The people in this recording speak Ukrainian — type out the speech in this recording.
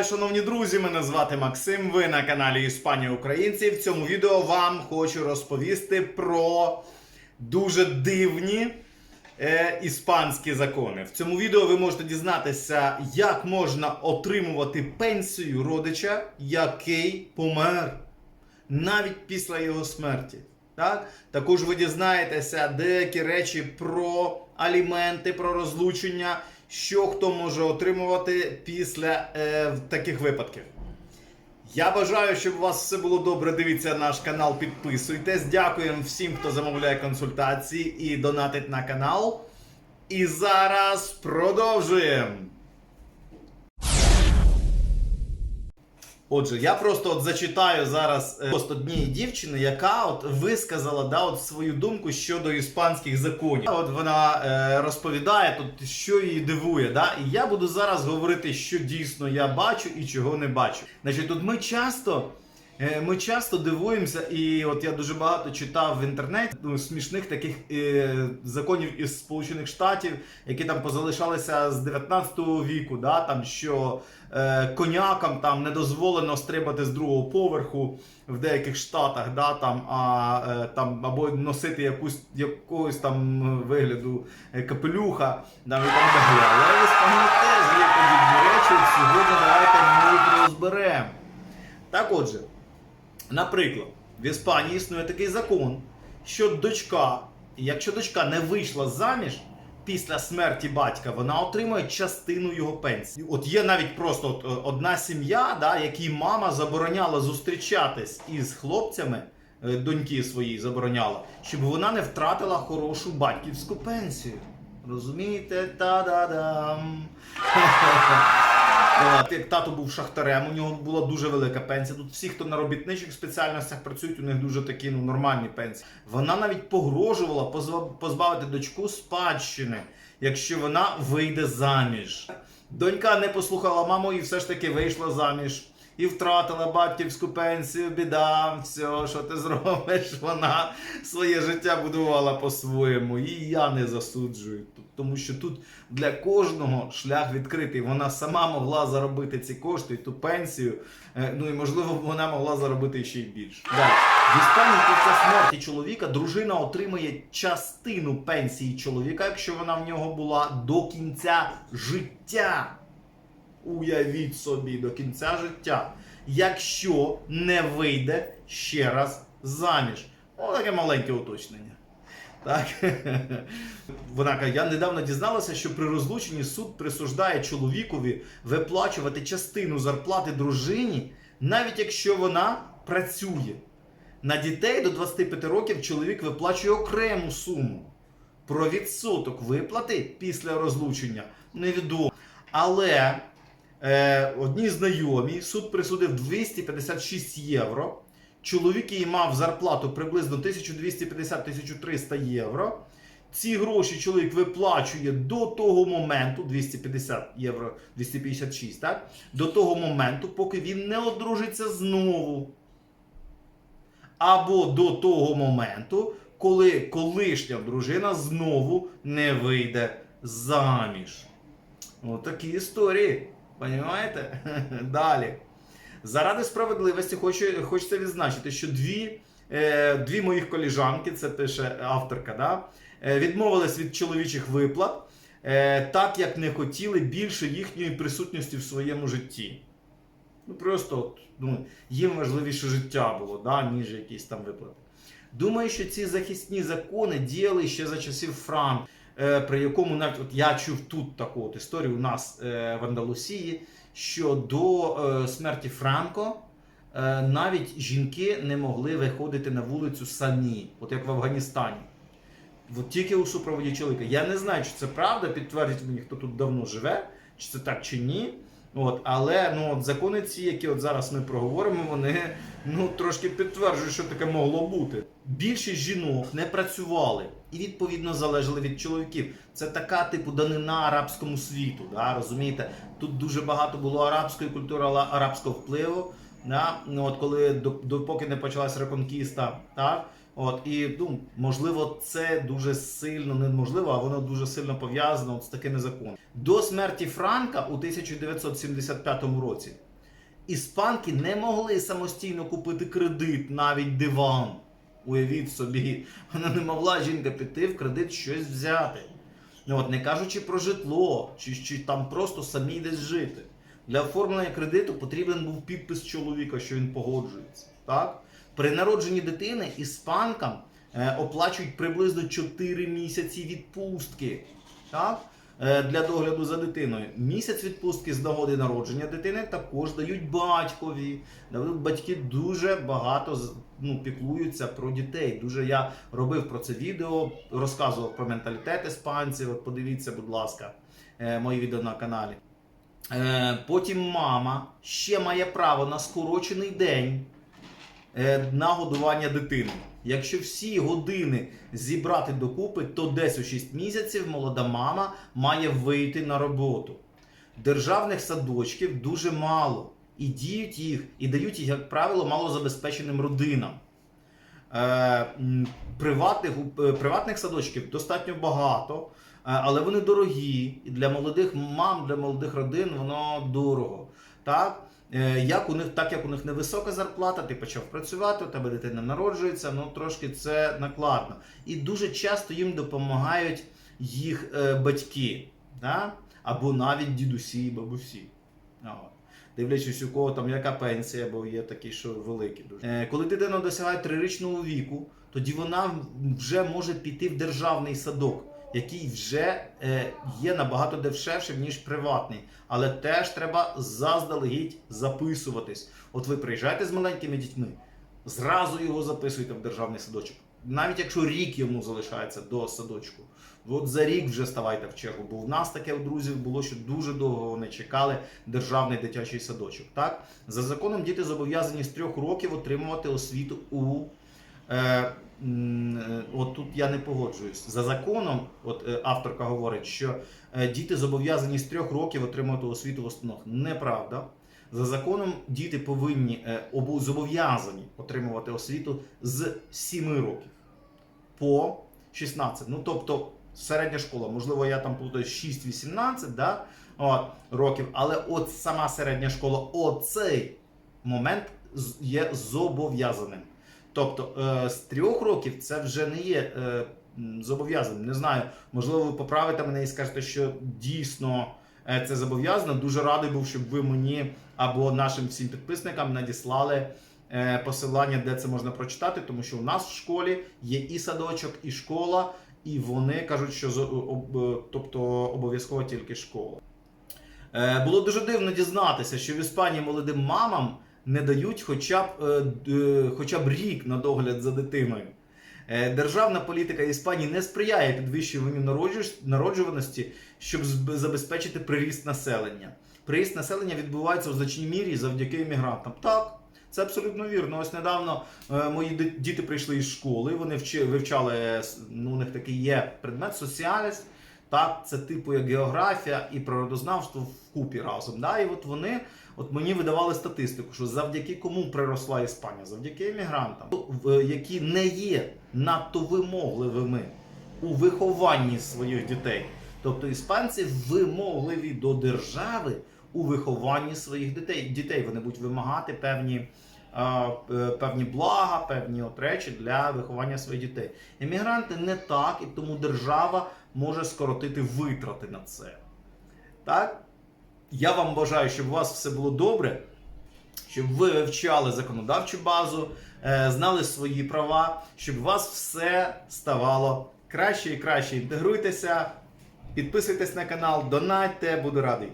Вітаю, шановні друзі! Мене звати Максим. Ви на каналі Іспанія Українці. В цьому відео вам хочу розповісти про дуже дивні е, іспанські закони. В цьому відео ви можете дізнатися, як можна отримувати пенсію родича, який помер навіть після його смерті. Так? Також ви дізнаєтеся деякі речі про аліменти, про розлучення, що хто може отримувати після е, таких випадків. Я бажаю, щоб у вас все було добре. Дивіться наш канал, підписуйтесь. Дякуємо всім, хто замовляє консультації і донатить на канал. І зараз продовжуємо. Отже, я просто от зачитаю зараз е, пост однієї дівчини, яка от висказала да, от свою думку щодо іспанських законів. От вона е, розповідає тут, що її дивує. Да? І я буду зараз говорити, що дійсно я бачу і чого не бачу. Значить, тут ми часто. Е, Ми часто дивуємося, і от я дуже багато читав в інтернеті ну, смішних таких е, законів із Сполучених Штатів, які там позалишалися з 19 віку, да, там, що е, конякам там не дозволено стрибати з другого поверху в деяких штатах, да, там, а, е, там, або носити якусь, якогось там вигляду е, капелюха да, і так. Але в Іспанії теж є подібні речі. Сьогодні давайте ми розберемо. Так отже, наприклад, в Іспанії існує такий закон, що дочка, якщо дочка не вийшла заміж після смерті батька, вона отримує частину його пенсії. От є навіть просто от, е, одна сім'я, да, якій мама забороняла зустрічатись із хлопцями. е, Доньки своїй забороняла, щоб вона не втратила хорошу батьківську пенсію. Розумієте? Та-да-дам. Як тато був шахтарем, у нього була дуже велика пенсія. Тут всі, хто на робітничих спеціальностях працюють, у них дуже такі ну, нормальні пенсії. Вона навіть погрожувала позбавити дочку спадщини, якщо вона вийде заміж. Донька не послухала маму і все ж таки вийшла заміж. І втратила батьківську пенсію, біда, все, що ти зробиш, вона своє життя будувала по-своєму. І я не засуджую. Тому що тут для кожного шлях відкритий. Вона сама могла заробити ці кошти, ту пенсію. Е, Ну і можливо, вона могла заробити ще й більше. Далі. В Іспанії після смерті чоловіка дружина отримує частину пенсії чоловіка, якщо вона в нього була до кінця життя. Уявіть собі до кінця життя, якщо не вийде ще раз заміж. О, таке маленьке уточнення. Так. Вона каже, я недавно дізналася, що при розлученні суд присуждає чоловікові виплачувати частину зарплати дружині, навіть якщо вона працює. На дітей до 25 років чоловік виплачує окрему суму. Про відсоток виплати після розлучення невідомо. Але одній знайомій суд присудив 256 євро. Чоловік їй мав зарплату приблизно 1250-1300 євро. Ці гроші чоловік виплачує до того моменту, 250 євро, 256, так? До того моменту, поки він не одружиться знову. Або до того моменту, коли колишня дружина знову не вийде заміж. Отакі історії. Понімаєте? Далі. Заради справедливості хочу, хочеться відзначити, що дві, е, дві моїх коліжанки, це пише авторка, да, е, відмовились від чоловічих виплат, е, так як не хотіли більше їхньої присутності в своєму житті. Ну просто от, ну, їм важливіше життя було, да, ніж якісь там виплати. Думаю, що ці захисні закони діяли ще за часів Франк, при якому навіть от я чув тут таку от історію у нас е, в Андалусії, що до е, смерті Франко е, навіть жінки не могли виходити на вулицю самі, от як в Афганістані. От тільки у супроводі чоловіка. Я не знаю, чи це правда, підтвердить мені, хто тут давно живе, чи це так чи ні. От, але ну, от закони ці, які от зараз ми проговоримо, вони ну, трошки підтверджують, що таке могло бути. Більшість жінок не працювали і відповідно залежали від чоловіків. Це така типу данина арабському світу. Да, розумієте? Тут дуже багато було арабської культури, арабського впливу. Да? Ну, от коли до- допоки не почалась реконкіста, так? От і ну, можливо, це дуже сильно неможливо, а воно дуже сильно пов'язано от з такими законами. До смерті Франка у 1975 році іспанки не могли самостійно купити кредит, навіть диван. Уявіть собі, вона не могла жінка піти в кредит щось взяти. Ну, От, не кажучи про житло, чи, чи там просто самі десь жити. Для оформлення кредиту потрібен був підпис чоловіка, що він погоджується. Так? При народженні дитини іспанкам е, оплачують приблизно 4 місяці відпустки. Так? Е, для догляду за дитиною. Місяць відпустки з нагоди народження дитини також дають батькові. Батьки дуже багато ну, піклуються про дітей. Дуже я робив про це відео, розказував про менталітет іспанців. От подивіться, будь ласка, е, мої відео на каналі. Потім мама ще має право на скорочений день на годування дитини. Якщо всі години зібрати докупи, то десь у 6 місяців молода мама має вийти на роботу. Державних садочків дуже мало. І діють їх, і дають їх, як правило, малозабезпеченим родинам. Е, приватних, е, приватних садочків достатньо багато, е, але вони дорогі. І для молодих мам, для молодих родин воно дорого. Так? Е, Як у них, так як у них невисока зарплата, ти почав працювати, у тебе дитина народжується, ну трошки це накладно. І дуже часто їм допомагають їх е, батьки, да? або навіть дідусі і бабусі. Дивлячись, у кого там яка пенсія, бо є такі, що великі дуже. Е, коли дитина досягає трирічного віку, тоді вона вже може піти в державний садок, який вже е, є набагато дешевшим, ніж приватний. Але теж треба заздалегідь записуватись. От ви приїжджаєте з маленькими дітьми, зразу його записуйте в державний садочок. Навіть якщо рік йому залишається до садочку, от за рік вже ставайте в чергу. Бо в нас таке у друзів було, що дуже довго вони чекали державний дитячий садочок. Так? За законом діти зобов'язані з трьох років отримувати освіту у. Е, от тут я не погоджуюсь. За законом, от е, авторка говорить, що е, діти зобов'язані з трьох років отримувати освіту в установах. Неправда. За законом діти повинні е, обу- зобов'язані отримувати освіту з 7 років по 16. Ну тобто середня школа, можливо, я там плутаю 6-18 да, от, років, але от сама середня школа, оцей момент є зобов'язаним. Тобто е, з трьох років це вже не є е, зобов'язаним. Не знаю, можливо, ви поправите мене і скажете, що дійсно е, це зобов'язано. Дуже радий був, щоб ви мені або нашим всім підписникам надіслали посилання, де це можна прочитати, тому що у нас в школі є і садочок, і школа, і вони кажуть, що тобто обов'язково тільки школа. Було дуже дивно дізнатися, що в Іспанії молодим мамам не дають хоча б, е, хоча б рік на догляд за дитиною. Е, Державна політика Іспанії не сприяє підвищуванню народжуваності, щоб забезпечити приріст населення. Приріст населення відбувається в значній мірі завдяки іммігрантам. Так, це абсолютно вірно. Ось недавно е, мої діти прийшли із школи, вони вивчали, е, ну, у них такий є предмет соціалість. Так, це типу як географія і природознавство вкупі разом. Да? І от вони от мені видавали статистику, що завдяки кому приросла Іспанія? Завдяки іммігрантам, які не є надто вимогливими у вихованні своїх дітей. Тобто іспанці вимогливі до держави у вихованні своїх дітей. Дітей вони будуть вимагати певні, певні блага, певні от речі для виховання своїх дітей. Іммігранти не так, і тому держава може скоротити витрати на це. Так? Я вам бажаю, щоб у вас все було добре, щоб ви вивчали законодавчу базу, е, знали свої права, щоб у вас все ставало краще і краще. Інтегруйтеся, підписуйтесь на канал, донатьте, буду радий.